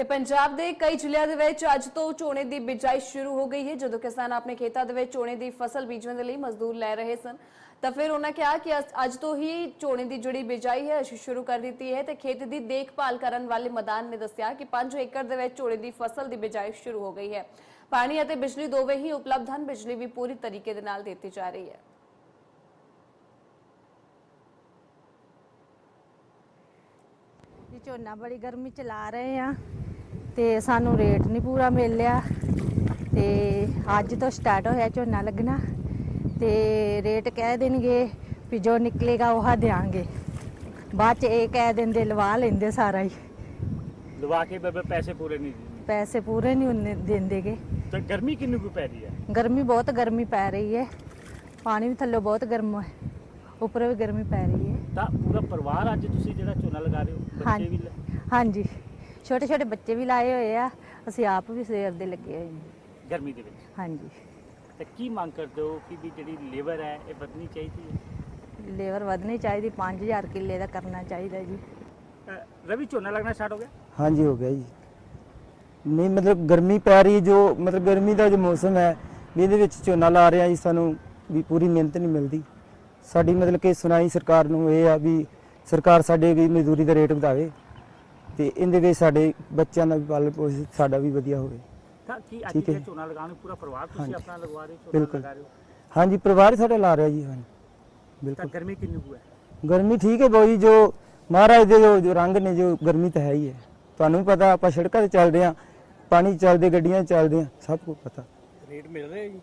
ਤੇ ਪੰਜਾਬ ਦੇ ਕਈ ਜ਼ਿਲ੍ਹਿਆਂ ਦੇ ਵਿੱਚ ਅੱਜ ਤੋਂ ਝੋਨੇ ਦੀ ਬਿਜਾਈ ਸ਼ੁਰੂ ਹੋ ਗਈ ਹੈ। ਜਦੋਂ ਕਿਸਾਨ ਆਪਣੇ ਖੇਤਾਂ ਦੇ ਵਿੱਚ ਝੋਨੇ ਦੀ ਫਸਲ ਬੀਜਣ ਦੇ ਲਈ ਮਜ਼ਦੂਰ ਲੈ ਰਹੇ ਸਨ, ਤਾਂ ਫਿਰ ਉਹਨਾਂ ਕਿਹਾ ਕਿ ਅੱਜ ਤੋਂ ਹੀ ਝੋਨੇ ਦੀ ਜਿਹੜੀ ਬਿਜਾਈ ਹੈ, ਅਸੀਂ ਸ਼ੁਰੂ ਕਰ ਦਿੱਤੀ ਹੈ ਤੇ ਖੇਤ ਦੀ ਦੇਖਭਾਲ ਕਰਨ ਵਾਲੇ ਮਦਾਨ ਨੇ ਦੱਸਿਆ ਕਿ 5 ਏਕੜ ਦੇ ਵਿੱਚ ਝੋਨੇ ਦੀ ਫਸਲ ਦੀ ਬਿਜਾਈ ਸ਼ੁਰੂ ਹੋ ਗਈ ਹੈ। ਪਾਣੀ ਅਤੇ ਬਿਜਲੀ ਦੋਵੇਂ ਹੀ ਉਪਲਬਧ ਹਨ, ਬਿਜਲੀ ਵੀ ਪੂਰੀ ਤਰੀਕੇ ਦੇ ਨਾਲ ਦਿੱਤੀ ਜਾ ਰਹੀ ਹੈ। ਝੋਨਾ ਬੜੀ ਗਰਮੀ ਚ ਲਾ ਰਹੇ ਆ ਤੇ ਸਾਨੂੰ ਰੇਟ ਨਹੀਂ ਪੂਰਾ ਮਿਲ ਰਿਹਾ ਤੇ ਅੱਜ ਤੋਂ ਸਟਾਰਟ ਹੋਇਆ ਝੋਨਾ ਲੱਗਣਾ ਤੇ ਰੇਟ ਕਹਿ ਦੇਣਗੇ ਵੀ ਜੋ ਨਿਕਲੇਗਾ ਉਹ ਦਿਆਂਗੇ। ਬਾਅਦ ਚ ਇਹ ਕਹਿ ਦਿੰਦੇ ਲਵਾ ਲੈਂਦੇ ਸਾਰਾ ਹੀ। ਲਵਾ ਕੇ ਬੇਬੇ ਪੈਸੇ ਪੂਰੇ ਨਹੀਂ ਦਿੰਦੇ। ਪੈਸੇ ਪੂਰੇ ਨਹੀਂ ਹੁੰਦੇ ਦਿੰਦੇਗੇ। ਤੇ ਗਰਮੀ ਕਿੰਨੀ ਕੁ ਪੈ ਰਹੀ ਹੈ? ਗਰਮੀ ਬਹੁਤ ਗਰਮੀ ਪੈ ਰਹੀ ਹੈ। ਪਾਣੀ ਵੀ ਥੱਲੇ ਬਹੁਤ ਗਰਮ ਹੈ। ਉੱਪਰ ਵੀ ਗਰਮੀ ਪੈ ਰਹੀ ਹੈ। ਤਾਂ ਪੂਰਾ ਪਰਿਵਾਰ ਅੱਜ ਤੁਸੀਂ ਜਿਹੜਾ ਝੋਨਾ ਲਗਾ ਰਹੇ ਹੋ ਬੱਚੇ ਵੀ ਹਾਂਜੀ। ਛੋਟੇ ਛੋਟੇ ਬੱਚੇ ਵੀ ਲਾਏ ਹੋਏ ਆ। ਅਸੀਂ ਆਪ ਵੀ ਸਵੇਰ ਦੇ ਲੱਗੇ ਹੋਏ ਹਾਂ। ਗਰਮੀ ਦੇ ਵਿੱਚ? ਹਾਂਜੀ। ਤੇ ਕੀ ਮੰਗ ਕਰਦੇ ਹੋ ਕਿ ਵੀ ਜਿਹੜੀ ਲੇਬਰ ਹੈ ਇਹ ਵਧਣੀ ਚਾਹੀਦੀ ਹੈ? ਲੇਬਰ ਵਧਣੀ ਚਾਹੀਦੀ 5000 ਕਿੱਲੇ ਦਾ ਕਰਨਾ ਚਾਹੀਦਾ ਜੀ। ਅ, ਰਵੀ ਝੋਨਾ ਲੱਗਣਾ ਸਟਾਰਟ ਹੋ ਗਿਆ? ਹਾਂਜੀ ਹੋ ਗਿਆ ਜੀ। ਨਹੀਂ ਮਤਲਬ ਗਰਮੀ ਪੈ ਰਹੀ ਹੈ ਜੋ ਮਤਲਬ ਗਰਮੀ ਦਾ ਜੋ ਮੌਸਮ ਹੈ ਵੀ ਇਹਦੇ ਵਿੱਚ ਝੋਨਾ ਲਾ ਰਹੇ ਜੀ ਸਾਨੂੰ ਵੀ ਪੂਰੀ ਮਿਹਨਤ ਨਹੀਂ ਮਿਲਦੀ। ਸਾਡੀ ਮਤਲਬ ਕਿ ਸੁਣਾਈ ਸਰਕਾਰ ਨੂੰ ਇਹ ਆ ਵੀ ਸਰਕਾਰ ਸਾਡੇ ਵੀ ਮਜ਼ਦੂਰੀ ਦਾ ਰੇਟ ਵਧਾਵੇ। ਤੇ ਇਹਦੇ ਵਿੱਚ ਸਾਡੇ ਬੱਚਿਆਂ ਦਾ ਵੀ ਪਾਲਣ ਪੋਸ਼ਣ ਸਾਡਾ ਵੀ ਵਧੀਆ ਹੋਵੇ। ਤਾਂ ਕੀ ਅੱਜ ਠੀਕ ਹੈ। ਝੋਨਾ ਲਗਾਉਣ ਨੂੰ ਪੂਰਾ ਪਰਿਵਾਰ ਤੁਸੀਂ ਹਾਂਜੀ। ਆਪਣਾ ਲਗਵਾ ਰਹੇ ਹੋ ਝੋਨਾ ਬਿਲਕੁਲ। ਲਗਾ ਰਹੇ ਹੋ? ਹਾਂਜੀ ਪਰਿਵਾਰ ਸਾਡਾ ਲਾ ਰਿਹਾ ਜੀ ਹਾਂਜੀ। ਤਾਂ ਬਿਲਕੁਲ। ਗਰਮੀ ਕਿੰਨੀ ਕੁ ਹੈ? ਗਰਮੀ ਠੀਕ ਹੈ ਬਾਈ ਜੋ ਮਹਾਰਾਜ ਦੇ ਜੋ ਜੋ ਰੰਗ ਨੇ ਜੋ ਗਰਮੀ ਤਾਂ ਹੈ ਹੀ ਹੈ। ਤੁਹਾਨੂੰ ਵੀ ਪਤਾ ਆਪਾਂ ਸੜਕਾਂ ਤੇ ਚੱਲਦੇ ਆ ਪਾਣੀ 'ਚ ਚੱਲਦੇ ਗੱਡੀਆਂ 'ਚ ਚੱਲਦੇ ਆ ਸਭ ਕੁਝ ਪਤਾ। ਰੇਟ ਮਿਲ ਰਿਹਾ ਜੀ?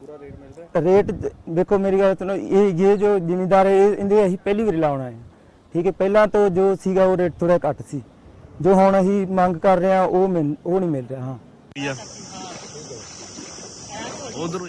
ਪੂਰਾ ਰੇਟ ਮਿਲ ਰਿਹਾ? ਰੇਟ ਦ- ਦੇਖੋ ਮੇਰੀ ਗੱਲ ਸੁਣੋ ਇਹ ਇਹ ਜੋ ਜ਼ਿਮੀਂਦਾਰ ਹੈ ਇਹ- ਇਹਦੇ ਅਸੀਂ ਪਹਿਲੀ ਵਾਰ ਲਾਉਣਾ ਹੈ। ਠੀਕ ਹੈ ਪਹਿਲਾਂ ਤੋਂ ਜੋ ਸੀਗਾ ਉਹ ਰੇਟ ਥੋੜਾ ਘੱਟ ਸੀ। ਜੋ ਹੁਣ ਅਸੀਂ ਮੰਗ ਕਰ ਰਹੇ ਹਾਂ ਉਹ ਮਿਲ- ਉਹ ਨਹੀਂ ਮਿਲ ਰਿਹਾ ਹਾਂ। ਉਧਰ